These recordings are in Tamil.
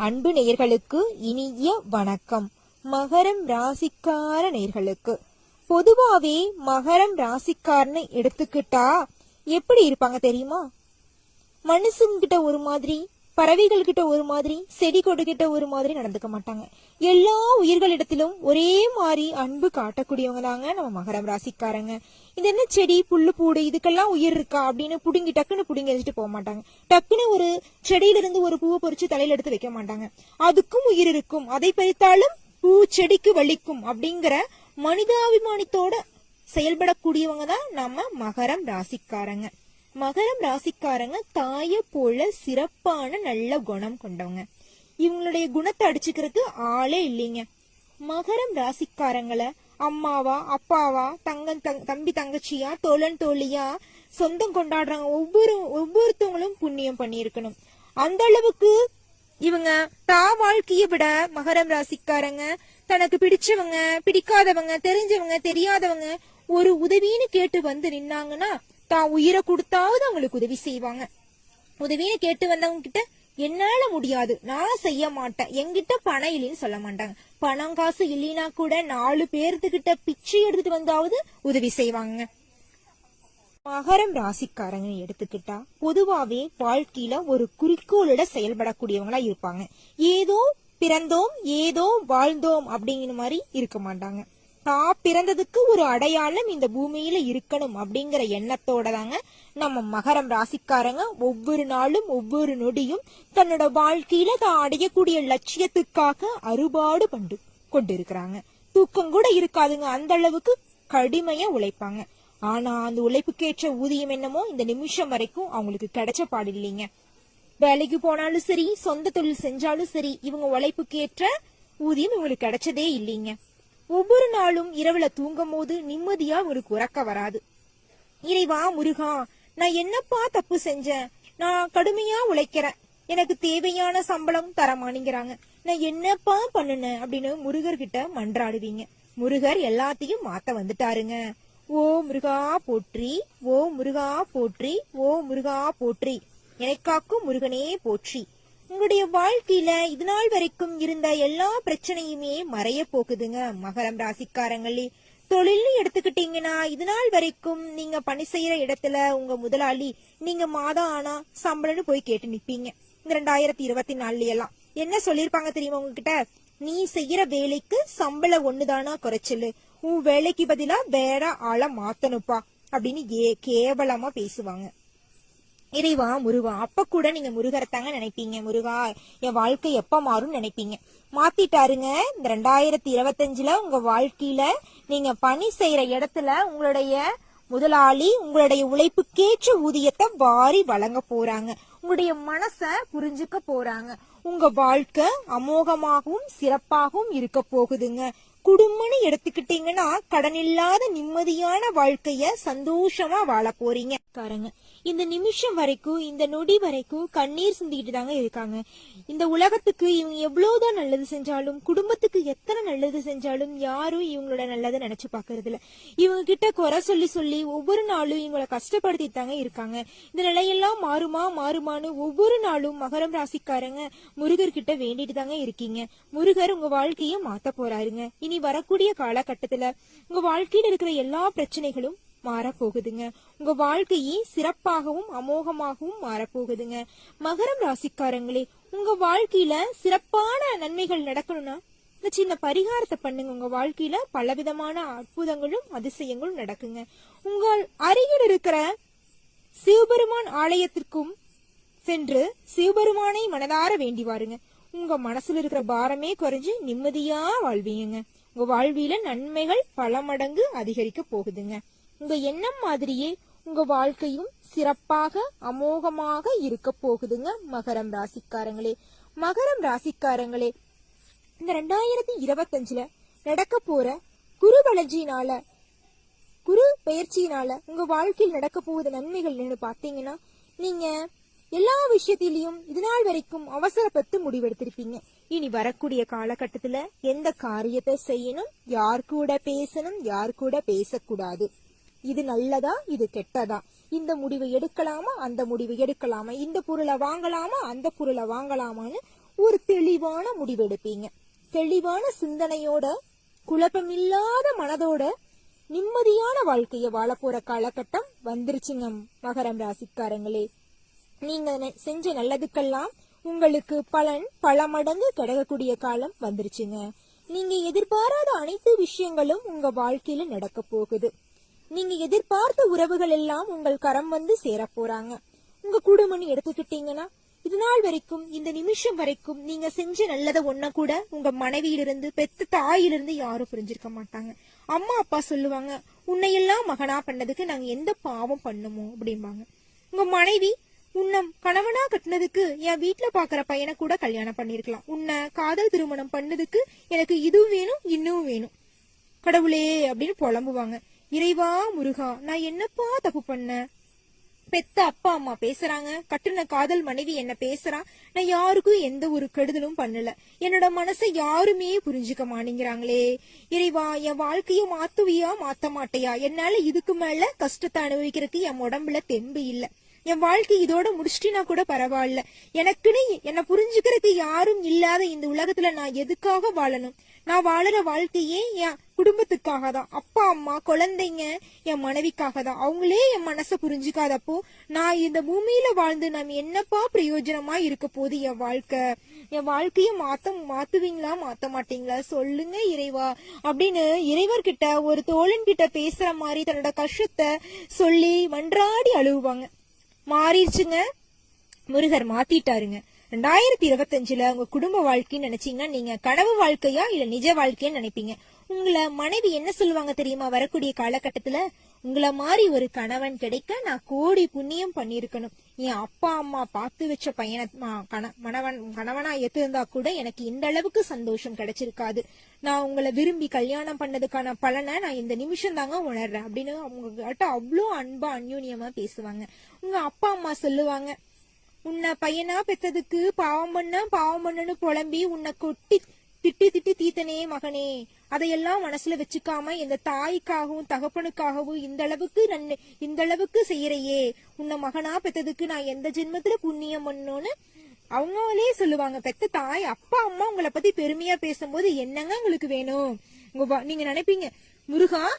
அன்பு நேயர்களுக்கு இனிய வணக்கம். மகரம் ராசிக்கார நேர்களுக்கு பொதுவாவே மகரம் ராசிக்காரன்னு எடுத்துக்கிட்டா எப்படி இருப்பாங்க தெரியுமா? மனுஷங்கிட்ட ஒரு மாதிரி பறவைகள் கிட்ட ஒரு மாதிரி செடி கொடு கிட்ட ஒரு மாதிரி நடந்துக்க மாட்டாங்க. எல்லா உயிர்களிடத்திலும் ஒரே மாதிரி அன்பு காட்டக்கூடியவங்க தாங்க நம்ம மகரம் ராசிக்காரங்க. இது என்ன செடி புல்லு பூடு இதுக்கெல்லாம் உயிர் இருக்கா அப்படின்னு புடுங்கி டக்குன்னு புடுங்கி எரிஞ்சிட்டு போக மாட்டாங்க. டக்குன்னு ஒரு செடியிலிருந்து ஒரு பூவை பொறிச்சு தலையில எடுத்து வைக்க மாட்டாங்க. அதுக்கும் உயிர் இருக்கும். அதை பறித்தாலும் பூ செடிக்கு வலிக்கும் அப்படிங்கிற மனிதாபிமானத்தோட செயல்படக்கூடியவங்க தான் நம்ம மகரம் ராசிக்காரங்க. மகரம் ராசிக்காரங்க தாய போல சிறப்பான நல்ல குணம் கொண்டவங்க. இவங்களுடைய குணத்தை அடிச்சுக்கிறதுக்கு ஆளே இல்லைங்க. மகரம் ராசிக்காரங்களை அம்மாவா அப்பாவா தங்கன் தங் தம்பி தங்கச்சியா தோழன் தோழியா சொந்தம் கொண்டாடுறாங்க. ஒவ்வொரு ஒவ்வொருத்தவங்களும் புண்ணியம் பண்ணியிருக்கணும். அந்த அளவுக்கு இவங்க தா வாழ்க்கையை விட மகரம் ராசிக்காரங்க தனக்கு பிடிச்சவங்க பிடிக்காதவங்க தெரிஞ்சவங்க தெரியாதவங்க ஒரு உதவின்னு கேட்டு வந்து நின்னாங்கன்னா தான் உயிரை கொடுத்தாவது அவங்களுக்கு உதவி செய்வாங்க. உதவின்னு கேட்டு வந்தவங்க கிட்ட என்னால முடியாது. நான் செய்ய மாட்டேன். என்கிட்ட பணம் இல்லைன்னு சொல்ல மாட்டாங்க. பணம் காசு இல்லைன்னா கூட நாலு பேர்த்துக்கிட்ட பிச்சை எடுத்துட்டு வந்தாவது உதவி செய்வாங்க. மகரம் ராசிக்காரங்க எடுத்துக்கிட்டா பொதுவாவே வாழ்க்கையில ஒரு குறிக்கோளோட செயல்படக்கூடியவங்களா இருப்பாங்க. ஏதோ பிறந்தோம் ஏதோ வாழ்ந்தோம் அப்படிங்கிற மாதிரி இருக்க மாட்டாங்க. தான் பிறந்ததுக்கு ஒரு அடையாளம் இந்த பூமியில இருக்கணும் அப்படிங்கிற எண்ணத்தோட தாங்க நம்ம மகரம் ராசிக்காரங்க ஒவ்வொரு நாளும் ஒவ்வொரு நொடியும் தன்னோட வாழ்க்கையில தான் அடையக்கூடிய லட்சியத்துக்காக அறுபாடு பண்டு கொண்டிருக்கிறாங்க. தூக்கம் கூட இருக்காதுங்க. அந்த அளவுக்கு கடுமையா உழைப்பாங்க. ஆனா அந்த உழைப்புக்கேற்ற ஊதியம் என்னமோ இந்த நிமிஷம் வரைக்கும் அவங்களுக்கு கிடைச்ச பாடு இல்லைங்க. வேலைக்கு போனாலும் சரி சொந்த தொழில் செஞ்சாலும் சரி இவங்க உழைப்புக்கேற்ற ஊதியம் இவங்களுக்கு கிடைச்சதே இல்லைங்க. ஒவ்வொரு நாளும் இரவுல தூங்கும் போது நிம்மதியா உங்களுக்கு உறக்க வராது. இறைவா முருகா நான் என்னப்பா தப்பு செஞ்சேன்? நான் கடுமையா உழைக்கிறேன். எனக்கு தேவையான சம்பளம் தர நான் என்னப்பா பண்ணுனேன் அப்படின்னு முருகர்கிட்ட மன்றாடுவீங்க. முருகர் எல்லாத்தையும் மாத்த வந்துட்டாருங்க. ஓ முருகா போற்றி. ஓ முருகா போற்றி. ஓ முருகா போற்றி. எனக்காக்கும் முருகனே போற்றி. உங்களுடைய வாழ்க்கையில இது நாள் வரைக்கும் இருந்த எல்லா பிரச்சனையுமே மறைய போகுதுங்க. மகரம் ராசிக்காரங்களே தொழில்னு எடுத்துக்கிட்டீங்கன்னா இது நாள் வரைக்கும் நீங்க பணி செய்யற இடத்துல உங்க முதலாளி நீங்க மாதம் ஆனா சம்பளம்னு போய் கேட்டு நிப்பீங்க. இந்த ரெண்டாயிரத்தி இருபத்தி நாலுல எல்லாம் என்ன சொல்லிருப்பாங்க தெரியுமா உங்ககிட்ட? நீ செய்யற வேலைக்கு சம்பளம் ஒண்ணுதானா குறைச்சலு. உன் வேலைக்கு பதிலா வேற ஆளை மாத்தணுப்பா அப்படின்னு ஏ கேவலமா பேசுவாங்க. இறைவா முருகா அப்ப கூட நீங்க முருகரத்தாங்க நினைப்பீங்க முருகா. என் வாழ்க்கை எப்ப மாறும் நினைப்பீங்க. மாத்திட்டாருங்க இந்த ரெண்டாயிரத்தி இருபத்தஞ்சுல உங்க வாழ்க்கையில நீங்க பணி செய்யற இடத்துல உங்களுடைய முதலாளி உங்களுடைய உழைப்புக்கேற்ற ஊதியத்தை வாரி வழங்க போறாங்க. உங்களுடைய மனச புரிஞ்சுக்க போறாங்க. உங்க வாழ்க்கை அமோகமாகவும் சிறப்பாகவும் இருக்க போகுதுங்க. குடும்பம்னு எடுத்துக்கிட்டீங்கன்னா கடன் இல்லாத நிம்மதியான வாழ்க்கைய சந்தோஷமா வாழ போறீங்க. காரங்க இந்த நிமிஷம் வரைக்கும் இந்த நொடி வரைக்கும் கண்ணீர் சிந்திக்கிட்டு தாங்க இருக்காங்க. இந்த உலகத்துக்கு இவங்க எவ்வளவுதான் நல்லது செஞ்சாலும் குடும்பத்துக்கு எத்தனை நல்லது செஞ்சாலும் யாரும் இவங்களோட நல்லதை நினைச்சு பாக்குறது இல்ல இவங்க கிட்ட குறை சொல்லி சொல்லி ஒவ்வொரு நாளும் இவங்கள கஷ்டப்படுத்திட்டு தாங்க இருக்காங்க. இந்த நிலையெல்லாம் மாறுமா மாறுமான்னு ஒவ்வொரு நாளும் மகரம் ராசிக்காரங்க முருகர் கிட்ட வேண்டிட்டு தாங்க இருக்கீங்க. முருகர் உங்க வாழ்க்கையை மாத்த போறாருங்க. இனி வரக்கூடிய காலகட்டத்துல உங்க வாழ்க்கையில இருக்கிற எல்லா பிரச்சனைகளும் மாறப்போகுதுங்க. உங்க வாழ்க்கையே சிறப்பாகவும் அமோகமாகவும் மாறப்போகுதுங்க. மகரம் ராசிக்காரங்களே உங்க வாழ்க்கையில சிறப்பான நன்மைகள் நடக்கணும்னா இந்த சின்ன பரிகாரத்தை பண்ணுங்க. உங்க வாழ்க்கையில பலவிதமான அற்புதங்களும் அதிசயங்களும் நடக்குங்க. உங்கள் அருகில் இருக்கிற சிவபெருமான் ஆலயத்திற்கும் சென்று சிவபெருமானை மனதார வேண்டி வாருங்க. உங்க மனசுல இருக்கிற பாரமே குறைஞ்சு நிம்மதியா வாழ்வீங்க உங்க வாழ்வியில நன்மைகள் பல மடங்கு அதிகரிக்க போகுதுங்க. உங்க எண்ணம் மாதிரியே உங்க வாழ்க்கையும் சிறப்பாக அமோகமாக இருக்க போகுதுங்க மகரம் ராசிக்காரங்களே. மகரம் ராசிக்காரங்களே இந்த ரெண்டாயிரத்தி இருபத்தஞ்சுல நடக்க போற குரு வளர்ச்சியினால குரு பயிற்சியினால உங்க வாழ்க்கையில் நடக்க போகுது நன்மைகள் என்னன்னு பாத்தீங்கன்னா நீங்க எல்லா விஷயத்திலையும் இது நாள் வரைக்கும் அவசரப்பட்டு முடிவெடுத்திருப்பீங்க. இனி வரக்கூடிய காலகட்டத்துல எந்த காரியத்தை செய்யணும் யார் கூட பேசணும் யார் கூட பேசக்கூடாது. இது நல்லதா இது கெட்டதா? இந்த முடிவை எடுக்கலாமா அந்த முடிவை எடுக்கலாமா? இந்த பொருளை வாங்கலாமா அந்த பொருளை வாங்கலாமான்னு ஒரு தெளிவான முடிவெடுப்பீங்க தெளிவான சிந்தனையோட குழப்பமில்லாத மனதோட நிம்மதியான வாழ்க்கைய வாழ போற காலகட்டம் வந்துருச்சுங்க மகரம் ராசிக்காரங்களே. நீங்க செஞ்ச நல்லதுக்கெல்லாம் உங்களுக்கு பலன் பல மடங்கு கிடைக்கக்கூடிய காலம் வந்துருச்சுங்க. நீங்க எதிர்பாராத அனைத்து விஷயங்களும் உங்க வாழ்க்கையில நடக்க போகுது. நீங்க எதிர்பார்த்த உறவுகள் எல்லாம் உங்கள் கரம் வந்து சேர போறாங்க. உங்க குடும்பம்னு எடுத்துக்கிட்டீங்கன்னா இது நாள் வரைக்கும் இந்த நிமிஷம் வரைக்கும் நீங்க செஞ்ச நல்லத ஒன்ன கூட உங்க மனைவியிலிருந்து பெத்த தாயிலிருந்து யாரும் புரிஞ்சிருக்க மாட்டாங்க. அம்மா அப்பா சொல்லுவாங்க உன்னையெல்லாம் மகனா பண்ணதுக்கு நாங்க எந்த பாவம் பண்ணுமோ? அப்படிம்பாங்க. உங்க மனைவி உன்னை கணவனா கட்டினதுக்கு என் வீட்டுல பாக்குற பையனை கூட கல்யாணம் பண்ணிருக்கலாம். உன்னை காதல் திருமணம் பண்ணதுக்கு எனக்கு இதுவும் வேணும் இன்னும் வேணும். கடவுளே அப்படின்னு புலம்புவாங்க. இறைவா முருகா நான் என்னப்பா தப்பு பண்ண? பெத்த அப்பா அம்மா பேசுறாங்க. கட்டுன காதல் மனைவி என்ன பேசுறா? நான் யாருக்கும் எந்த ஒரு கெடுதலும் பண்ணல. என்னோட மனசை யாருமே புரிஞ்சுக்க மாட்டேங்கிறாங்களே. இறைவா என் வாழ்க்கைய மாத்துவியா மாத்த மாட்டையா? என்னால இதுக்கு மேல கஷ்டத்தை அனுபவிக்கிறதுக்கு என் உடம்புல தெம்பு இல்லை. என் வாழ்க்கை இதோட முடிச்சிட்டினா கூட பரவாயில்ல. எனக்குன்னு என்னை புரிஞ்சுக்கிறதுக்கு யாரும் இல்லாத இந்த உலகத்துல நான் எதுக்காக வாழணும்? நான் வாழற வாழ்க்கையே என் குடும்பத்துக்காக தான். அப்பா அம்மா குழந்தைங்க என் மனைவிக்காக தான். அவங்களே என் மனசை புரிஞ்சுக்காதப்போ நான் இந்த பூமியில வாழ்ந்து நாம் என்னப்பா பிரயோஜனமா இருக்க போது என் வாழ்க்கை? என் வாழ்க்கைய மாத்த மாத்துவீங்களா? மாத்த மாட்டீங்களா? சொல்லுங்க இறைவா. அப்படின்னு இறைவர்கிட்ட ஒரு தோழன் கிட்ட பேசுற மாதிரி தன்னோட கஷ்டத்தை சொல்லி மன்றாடி அழுவாங்க மாறிடுச்சுங்க. முருகர் மாத்திட்டாருங்க. ரெண்டாயிரத்தி இருபத்தஞ்சுல உங்க குடும்ப வாழ்க்கைன்னு நினைச்சீங்கன்னா நீங்க கனவு வாழ்க்கையா இல்ல நிஜ வாழ்க்கைன்னு நினைப்பீங்க. உங்களை மனைவி என்ன சொல்லுவாங்க தெரியுமா? வரக்கூடிய காலகட்டத்துல உங்களை மாதிரி ஒரு கணவன் கிடைக்க நான் கோடி புண்ணியம் பண்ணிருக்கணும் என் அப்பா அம்மா பார்த்து வச்ச பையனை மா- மணவன் கணவனா ஏத்திருந்தா கூட எனக்கு இந்த அளவுக்கு சந்தோஷம் கிடைச்சிருக்காது. நான் உங்களை விரும்பி கல்யாணம் பண்ணதுக்கான பலனை நான் இந்த நிமிஷம் தாங்க உணர்றேன் அப்படின்னு அவங்க கிட்ட அவ்வளோ அன்பா அந்யூன்யமா பேசுவாங்க. உங்க அப்பா அம்மா சொல்லுவாங்க உன்னை பையனா பெத்ததுக்கு பாவம் பண்ண பாவம் பண்ணனு புலம்பி உன்னை கொட்டி திட்டி திட்டி தீத்தனே மகனே. அதையெல்லாம் மனசுல வச்சுக்காம இந்த தாய்க்காகவும் தகப்பனுக்காகவும் இந்த அளவுக்கு நன் இந்த அளவுக்கு செய்யறையே. உன்னை மகனா பெத்ததுக்கு நான் எந்த ஜென்மத்துல புண்ணியம் பண்ணோன்னு அவங்களே சொல்லுவாங்க. பெத்த தாய் அப்பா அம்மா உங்களை பத்தி பெருமையா பேசும்போது என்னங்க உங்களுக்கு வேணும்? உங்க வா- நீங்க நினைப்பீங்க முருகா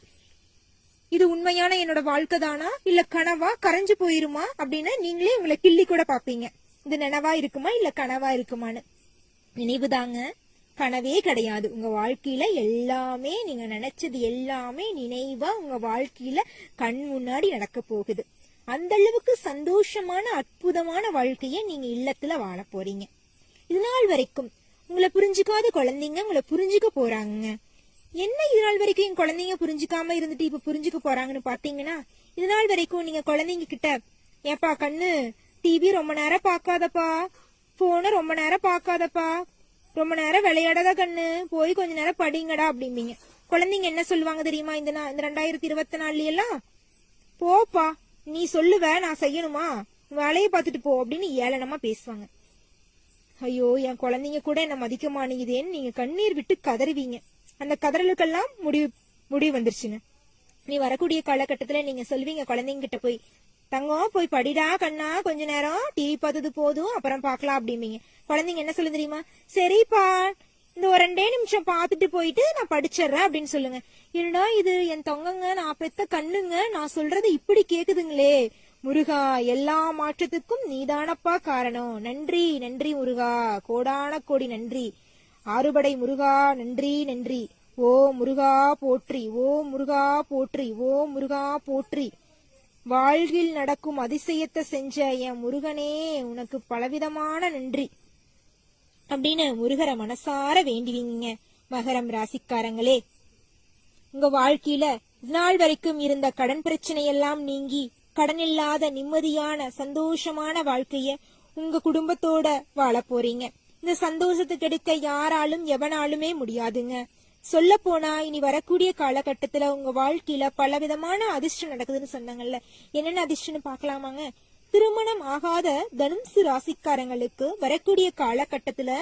இது உண்மையான என்னோட வாழ்க்கை தானா? இல்ல கனவா? கரைஞ்சு போயிருமா? அப்படின்னு நீங்களே உங்களை கிள்ளி கூட பாப்பீங்க இது நினைவா இருக்குமா? இல்ல கனவா இருக்குமான்னு. நினைவுதாங்க. கனவே கிடையாது. உங்க வாழ்க்கையில எல்லாமே நீங்க நினைச்சது எல்லாமே நினைவா உங்க வாழ்க்கையில கண் முன்னாடி நடக்க போகுது. அந்த அளவுக்கு சந்தோஷமான அற்புதமான வாழ்க்கைய நீங்க இல்லத்துல வாழ போறீங்க. இது நாள் வரைக்கும் உங்களை புரிஞ்சுக்காத குழந்தைங்க உங்களை புரிஞ்சுக்க போறாங்க என்ன இது நாள் வரைக்கும் என் குழந்தைங்க புரிஞ்சுக்காம இருந்துட்டு இப்ப புரிஞ்சுக்க போறாங்கன்னு பாத்தீங்கன்னா இது நாள் வரைக்கும் நீங்க குழந்தைங்க கிட்ட ஏப்பா கண்ணு டிவி ரொம்ப நேரம் பார்க்காதப்பா போன ரொம்ப நேரம் பார்க்காதப்பா ரொம்ப நேரம் விளையாடாத கண்ணு. போய் கொஞ்ச நேரம் படிங்கடா அப்படிம்பீங்க. குழந்தைங்க என்ன சொல்லுவாங்க தெரியுமா? இந்த இந்த ரெண்டாயிரத்தி இருபத்தி நாலுல எல்லாம் போப்பா நீ சொல்லுவ நான் செய்யணுமா? வேலையை பார்த்துட்டு போ அப்படின்னு ஏளனமா பேசுவாங்க. ஐயோ என் குழந்தைங்க கூட என்ன மதிக்க மாட்டேங்குதேன்னு நீங்க கண்ணீர் விட்டு கதறுவீங்க. அந்த கதறலுக்கெல்லாம் முடிவு முடிவு வந்துருச்சுங்க. நீ வரக்கூடிய காலகட்டத்துல நீங்க சொல்வீங்க குழந்தைங்க கிட்ட போய் தங்கம் போய் படிடா கண்ணா கொஞ்ச நேரம். டிவி பார்த்தது போதும் அப்புறம் பார்க்கலாம் அப்படிம்பீங்க. குழந்தைங்க என்ன சொல்லு தெரியுமா? சரிப்பா இந்த ஒரு ரெண்டே நிமிஷம் பார்த்துட்டு போயிட்டு நான் படிச்சிடுறேன் அப்படின்னு சொல்லுங்க. என்னடா இது? என் தொங்கங்க நான் பெத்த கண்ணுங்க நான் சொல்றது இப்படி கேக்குதுங்களே. முருகா எல்லா மாற்றத்துக்கும் நீதானப்பா காரணம். நன்றி நன்றி முருகா. கோடான கோடி நன்றி. ஆறுபடை முருகா நன்றி நன்றி. ஓ முருகா போற்றி. ஓ முருகா போற்றி. ஓ முருகா போற்றி. வாழ்வில் நடக்கும் அதிசயத்தை செஞ்ச என் முருகனே உனக்கு பலவிதமான நன்றி. அப்படின்னு முருகரை மனசார வேண்டிவிங்க மகரம் ராசிக்காரங்களே. உங்க வாழ்க்கையில நாள் வரைக்கும் இருந்த கடன் பிரச்சனை எல்லாம் நீங்கி கடன் இல்லாத நிம்மதியான சந்தோஷமான வாழ்க்கைய உங்க குடும்பத்தோட வாழ போறீங்க. இந்த சந்தோஷத்துக்கு எடுக்க யாராலும் எவனாலுமே முடியாதுங்க. சொல்ல போனா இனி வரக்கூடிய காலகட்டத்துல உங்க வாழ்க்கையில பலவிதமான அதிர்ஷ்டம் நடக்குதுன்னு சொன்னாங்கல்ல. என்னென்ன அதிர்ஷ்டம்னு பார்க்கலாமாங்க? திருமணம் ஆகாத தனுசு ராசிக்காரங்களுக்கு வரக்கூடிய காலகட்டத்துல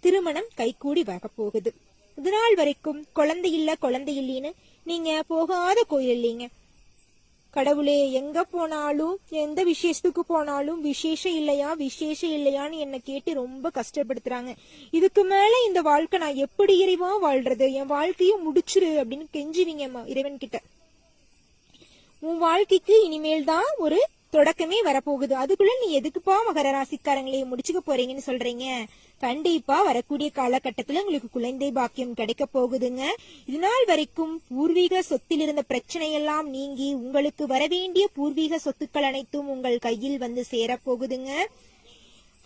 திருமணம் கைகூடி வர போகுது. இதனால் வரைக்கும் குழந்தை இல்ல குழந்தை இல்லைன்னு நீங்க போகாத கோயில் இல்லைங்க. கடவுளே எங்க போனாலும் எந்த விசேஷத்துக்கு போனாலும் விசேஷம் இல்லையா விசேஷம் இல்லையான்னு என்ன கேட்டு ரொம்ப கஷ்டப்படுத்துறாங்க. இதுக்கு மேல இந்த வாழ்க்கை நான் எப்படி இறைவா வாழ்றது? என் வாழ்க்கையை முடிச்சிரு அப்படின்னு கெஞ்சுவீங்க இறைவன் கிட்ட உன் வாழ்க்கைக்கு இனிமேல் தான் ஒரு தொடக்கமே வரப்போகுது. அதுக்குள்ள நீ எதுக்குப்பா மகர ராசிக்காரங்களே முடிச்சுக்க போறீங்கன்னு சொல்றீங்க? கண்டிப்பா வரக்கூடிய காலகட்டத்துல உங்களுக்கு குழந்தை பாக்கியம் கிடைக்க போகுதுங்க. இதுநாள் வரைக்கும் பூர்வீக சொத்தில் இருந்த பிரச்சனை எல்லாம் நீங்கி உங்களுக்கு வரவேண்டிய பூர்வீக சொத்துக்கள் அனைத்தும் உங்கள் கையில் வந்து சேரப்போகுதுங்க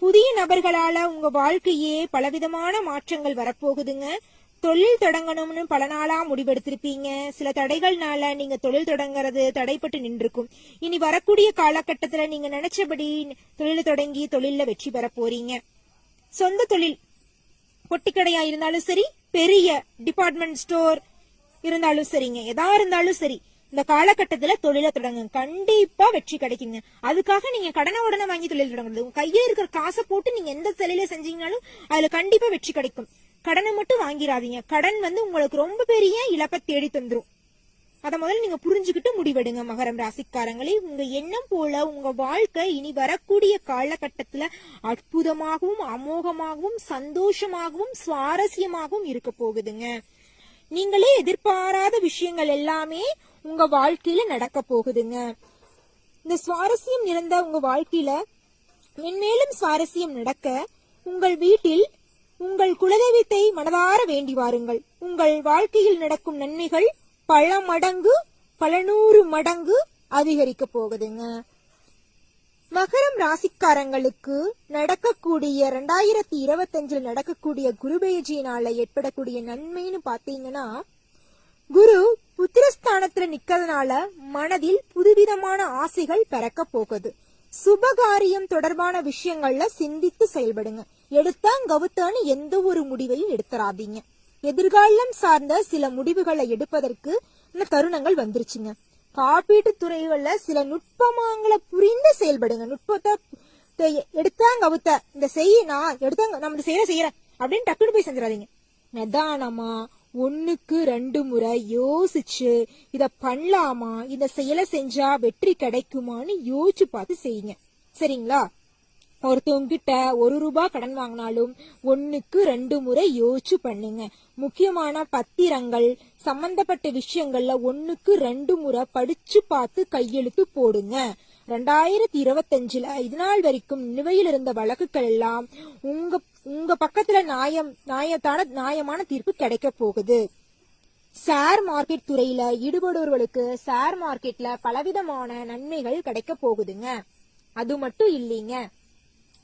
புதிய நபர்களால உங்க வாழ்க்கையே பலவிதமான மாற்றங்கள் வரப்போகுதுங்க தொழில் தொடங்கணும்னு பல நாளா முடிவெடுத்திருப்பீங்க. சில தடைகள்னால நீங்க தொழில் தொடங்குறது தடைப்பட்டு நின்றுக்கும். இனி வரக்கூடிய காலகட்டத்துல நீங்க நினைச்சபடி தொழில் தொடங்கி தொழில வெற்றி பெற போறீங்க. சொந்த தொழில் பொட்டிக்கடையா இருந்தாலும் சரி பெரிய டிபார்ட்மெண்ட் ஸ்டோர் இருந்தாலும் சரிங்க. எதா இருந்தாலும் சரி இந்த காலகட்டத்துல தொழிலை தொடங்குங்க. கண்டிப்பா வெற்றி கிடைக்குங்க. அதுக்காக நீங்க கடனை உடனே வாங்கி தொழில் தொடங்குறது. உங்க கையில இருக்கிற காசை போட்டு நீங்க எந்த தொழில செஞ்சீங்கனாலும் அதுல கண்டிப்பா வெற்றி கிடைக்கும். கடனை மட்டும் வாங்கிடாதீங்க கடன் வந்து உங்களுக்கு ரொம்ப பெரிய இழப்பை தேடி தந்துரும். அதை முதல்ல நீங்க புரிஞ்சுக்கிட்டு முடிவெடுங்க மகரம் ராசிக்காரங்களே. உங்க எண்ணம் போல உங்க வாழ்க்கை இனி வரக்கூடிய காலகட்டத்துல அற்புதமாகவும் அமோகமாகவும் சந்தோஷமாகவும் சுவாரஸ்யமாகவும் இருக்க போகுதுங்க. நீங்களே எதிர்பாராத விஷயங்கள் எல்லாமே உங்க வாழ்க்கையில நடக்க போகுதுங்க. இந்த சுவாரஸ்யம் நிறைந்த உங்க வாழ்க்கையில மென்மேலும் சுவாரஸ்யம் நடக்க உங்கள் வீட்டில் உங்கள் குலதெய்வத்தை மனதார வேண்டி வாருங்கள். உங்கள் வாழ்க்கையில் நடக்கும் நன்மைகள் பல மடங்கு பல நூறு மடங்கு அதிகரிக்க போகுதுங்க. மகரம் ராசிக்காரங்களுக்கு நடக்கக்கூடிய ரெண்டாயிரத்தி இருபத்தஞ்சில் நடக்கக்கூடிய குருபெயர்ச்சியினால ஏற்படக்கூடிய நன்மைன்னு பாத்தீங்கன்னா குரு புத்திரஸ்தானத்துல நிக்கிறதுனால மனதில் புதுவிதமான ஆசைகள் பிறக்க போகுது. சுபகாரியம் தொடர்பான விஷயங்கள்ல சிந்தித்து செயல்படுங்க. எடுத்தான் கவுத்தான்னு எந்த ஒரு முடிவையும் எடுத்துறாதீங்க எதிர்காலம் சார்ந்த சில முடிவுகளை எடுப்பதற்கு இந்த தருணங்கள் வந்துருச்சுங்க. காப்பீட்டு துறைகள்ல சில நுட்பமாங்களை புரிந்து செயல்படுங்க. நுட்பத்தை எடுத்தாங்க கவுத்த இந்த செய்ய நான் எடுத்தாங்க நம்ம இந்த செய்யற செய்யறேன் அப்படின்னு டக்குனு போய் செஞ்சிடாதீங்க. நிதானமா ஒண்ணுக்கு ரெண்டு முறை யோசிச்சு இத பண்ணலாமா? இந்த செயலை செஞ்சா வெற்றி கிடைக்குமான்னு யோசிச்சு பார்த்து செய்யுங்க. சரிங்களா? ஒருத்தவங்கிட்ட ஒரு ரூபாய் கடன் வாங்கினாலும் ஒன்னுக்கு ரெண்டு முறை யோசிச்சு பண்ணுங்க. முக்கியமான பத்திரங்கள் சம்பந்தப்பட்ட விஷயங்கள்ல ஒன்னுக்கு ரெண்டு முறை படிச்சு பார்த்து கையெழுத்து போடுங்க. ரெண்டாயிரத்தி இருபத்தஞ்சுல இது நாள் வரைக்கும் நிலுவையில் இருந்த வழக்குகள் எல்லாம் உங்க உங்க பக்கத்துல நியாயம் நியாயத்தான நியாயமான தீர்ப்பு கிடைக்க போகுது. ஷேர் மார்க்கெட் துறையில ஈடுபடுவர்களுக்கு ஷேர் மார்க்கெட்ல பலவிதமான நன்மைகள் கிடைக்க போகுதுங்க. அது மட்டும் இல்லைங்க.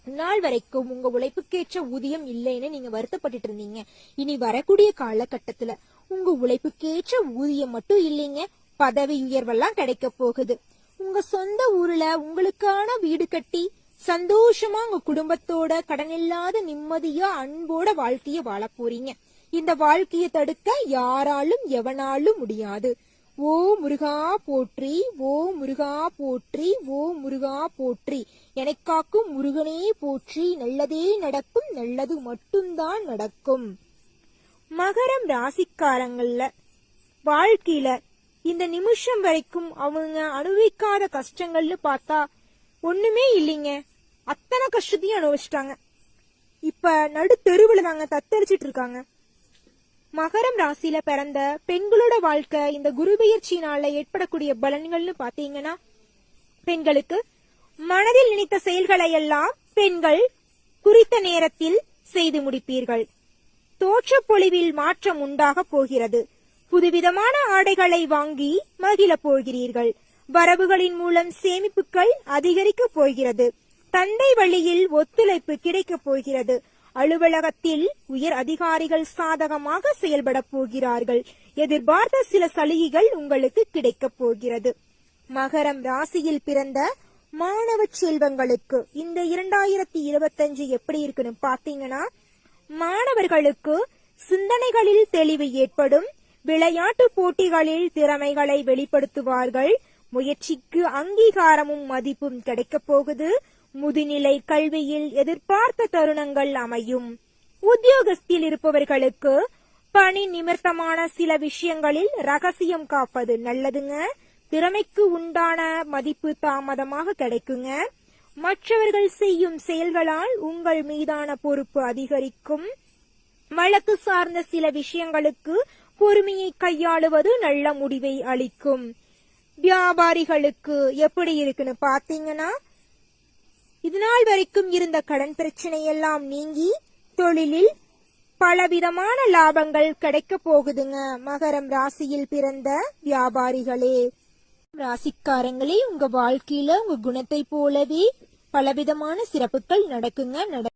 நாள் வரைக்கும் உங்க உழைப்புக்கேற்ற ஊதியம் இல்லைன்னு நீங்க வருத்தப்பட்டுட்டு இருந்தீங்க இனி வரக்கூடிய காலகட்டத்துல உங்க உழைப்புக்கேற்ற ஊதியம் மட்டும் இல்லைங்க பதவி உயர்வெல்லாம் கிடைக்க போகுது. உங்க சொந்த ஊர்ல உங்களுக்கான வீடு கட்டி சந்தோஷமா உங்க குடும்பத்தோட கடன் இல்லாத நிம்மதியா அன்போட வாழ்க்கைய வாழ போறீங்க. இந்த வாழ்க்கையை தடுக்க யாராலும் எவனாலும் முடியாது. ஓ முருகா போற்றி ஓ முருகா போற்றி ஓ முருகா போற்றி. எனக்காக்கும் முருகனே போற்றி நல்லதே நடக்கும் நல்லது மட்டும்தான் நடக்கும். மகரம் ராசிக்காரங்கள்ல வாழ்க்கையில இந்த நிமிஷம் வரைக்கும் அவங்க அனுபவிக்காத கஷ்டங்கள்னு பார்த்தா ஒண்ணுமே இல்லைங்க. அத்தனை கஷ்டத்தையும் அனுபவிச்சிட்டாங்க. இப்ப நடு தெருவுல தாங்க தத்தரிச்சிட்டு இருக்காங்க. மகரம் ராசியில பிறந்த பெண்களோட வாழ்க்கை இந்த குரு பயிற்சியினால ஏற்படக்கூடிய பலன்கள்னு பாத்தீங்கன்னா பெண்களுக்கு மனதில் நினைத்த செயல்களை எல்லாம் பெண்கள் குறித்த நேரத்தில் செய்து முடிப்பீர்கள். தோற்ற பொழிவில் மாற்றம் உண்டாக போகிறது. புதுவிதமான ஆடைகளை வாங்கி மகிழப் போகிறீர்கள். வரவுகளின் மூலம் சேமிப்புகள் அதிகரிக்கப் போகிறது. தந்தை வழியில் ஒத்துழைப்பு கிடைக்கப் போகிறது. அலுவலகத்தில் உயர் அதிகாரிகள் சாதகமாக செயல்பட போகிறார்கள். எதிர்பார்த்த சில சலுகைகள் உங்களுக்கு கிடைக்கப் போகிறது. மகரம் ராசியில் பிறந்த மாணவ செல்வங்களுக்கு இந்த இரண்டாயிரத்தி இருபத்தஞ்சு எப்படி இருக்குன்னு பாத்தீங்கன்னா மாணவர்களுக்கு சிந்தனைகளில் தெளிவு ஏற்படும் விளையாட்டு போட்டிகளில் திறமைகளை வெளிப்படுத்துவார்கள் முயற்சிக்கு அங்கீகாரமும் மதிப்பும் கிடைக்கப் போகுது முதுநிலை கல்வியில் எதிர்பார்த்த தருணங்கள் அமையும். உத்தியோகத்தில் இருப்பவர்களுக்கு பணி நிமித்தமான சில விஷயங்களில் ரகசியம் காப்பது நல்லதுங்க. திறமைக்கு உண்டான மதிப்பு தாமதமாக கிடைக்குங்க. மற்றவர்கள் செய்யும் செயல்களால் உங்கள் மீதான பொறுப்பு அதிகரிக்கும். வழக்கு சார்ந்த சில விஷயங்களுக்கு பொறுமையை கையாளுவது நல்ல முடிவை அளிக்கும். வியாபாரிகளுக்கு எப்படி இருக்குன்னு பாத்தீங்கன்னா இதுநாள் வரைக்கும் இருந்த கடன் பிரச்சனை எல்லாம் நீங்கி தொழிலில் பலவிதமான லாபங்கள் கிடைக்க போகுதுங்க. மகரம் ராசியில் பிறந்த வியாபாரிகளே ராசிக்காரங்களே உங்க வாழ்க்கையில உங்க குணத்தை போலவே பலவிதமான சிறப்புகள் நடக்குங்க. நட